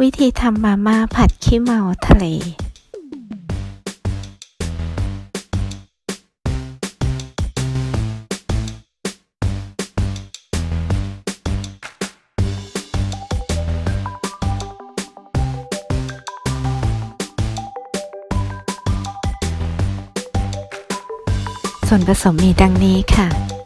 วิธีทำมาม่าผัดขี้เมาทะเล ส่วนผสมมีดังนี้ค่ะ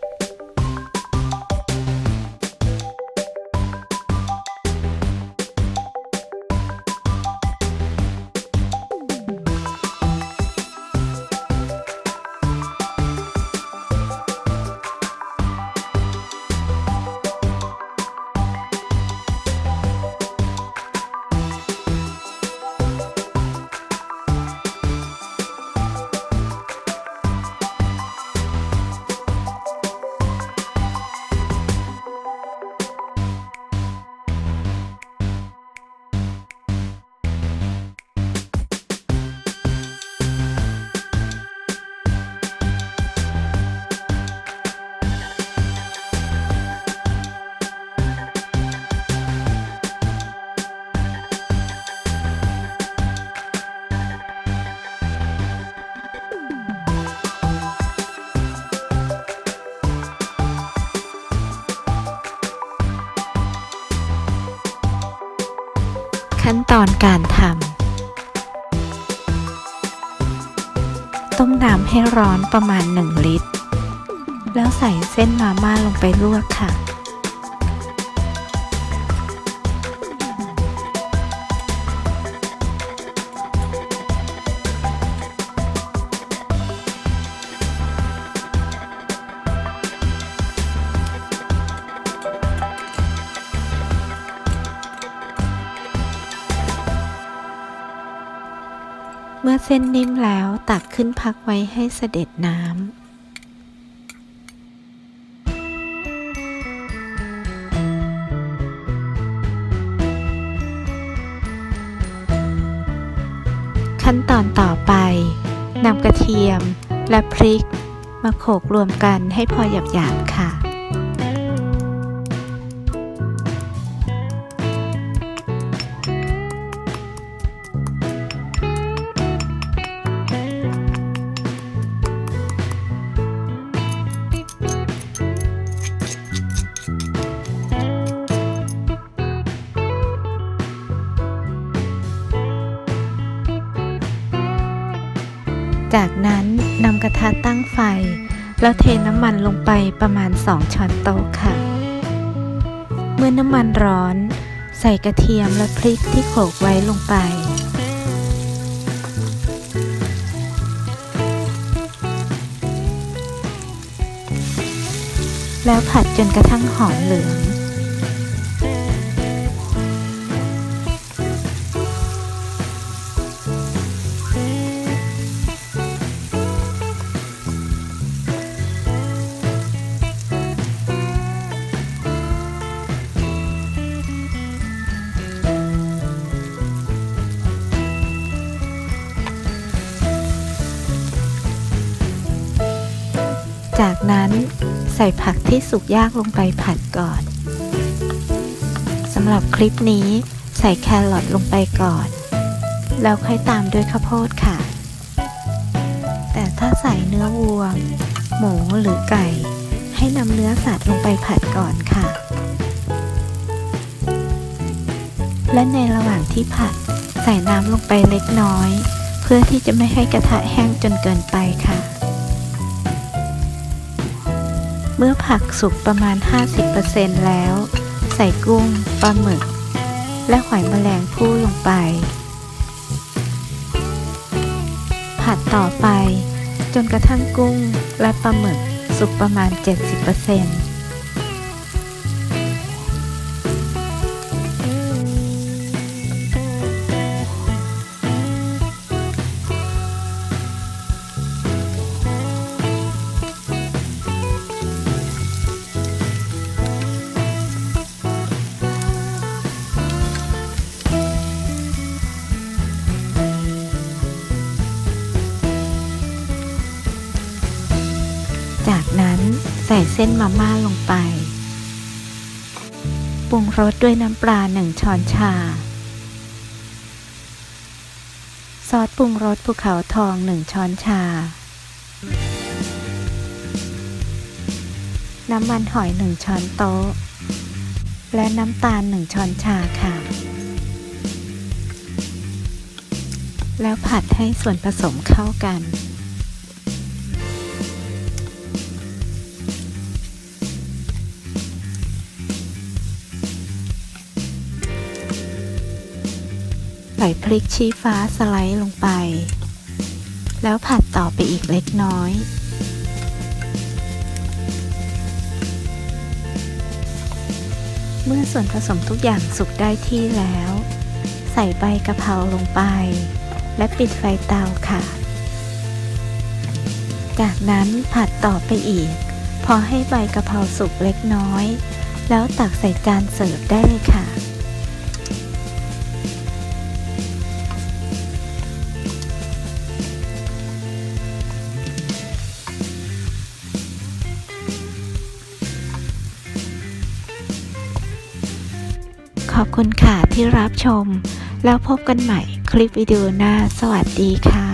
ขั้นตอนการทำต้มน้ำให้ร้อนประมาณ 1 ลิตร แล้วใส่เส้นมาม่าลงไปลวกค่ะ มื่อเส้นนิ่มแล้วตักขึ้นพักไว้ให้เสด็จน้ำขั้นตอนต่อไปนำกระเทียมและพริก มาโขลกรวมกันให้พอหยาบๆค่ะ จากนั้นนำกระทะตั้งไฟ แล้วเทน้ำมันลงไปประมาณ 2 ช้อนโต๊ะค่ะ เมื่อน้ำมันร้อน ใส่กระเทียมและพริกที่โขลกไว้ลงไป แล้วผัดจนกระทั่งหอมเหลือง จากนั้นใส่ผักที่สุกยากลงไปผัดก่อน สำหรับคลิปนี้ใส่แครอทลงไปก่อน แล้วค่อยตามด้วยข้าวโพดค่ะ แต่ถ้าใส่เนื้อวัว หมูหรือไก่ ให้นำเนื้อสัตว์ลงไปผัดก่อนค่ะ และในระหว่างที่ผัดใส่น้ำลงไปเล็กน้อย เพื่อที่จะไม่ให้กระทะแห้งจนเกินไปค่ะ เมื่อผักสุกประมาณ 50%แล้ว ใส่กุ้ง ปลาหมึก และหอยแมลงภู่ลงไป ผัดต่อไป จนกระทั่งกุ้งและปลาหมึกสุกประมาณ 70%จ นั้นใส่เส้นมาม่าลงไป ปรุงรสด้วยน้ำปลาหนึ่งช้อนชา ซอสปรุงรสภูเขาทอง1ช้อนชา น้ำมันหอย1ช้อนโต๊ะ และน้ำตาล1ช้อนชาค่ะ แล้วผัดให้ส่วนผสมเข้ากัน ส่พริกชี้ฟ้าสไลด์ลงไป แล้วผัดต่อไปอีกเล็กน้อยเมื่อส่วนผสมทุกอย่างสุกได้ที่แล้ว ใส่ใบกะเพราลงไป และปิดไฟเตาค่ะ จากนั้นผัดต่อไปอีก พอให้ใบกะเพราสุกเล็กน้อย แล้วตักใส่จานเสิร์ฟได้เลยค่ะ ขอบคุณค่ะที่รับชม แล้วพบกันใหม่คลิปวิดีโอหน้า สวัสดีค่ะ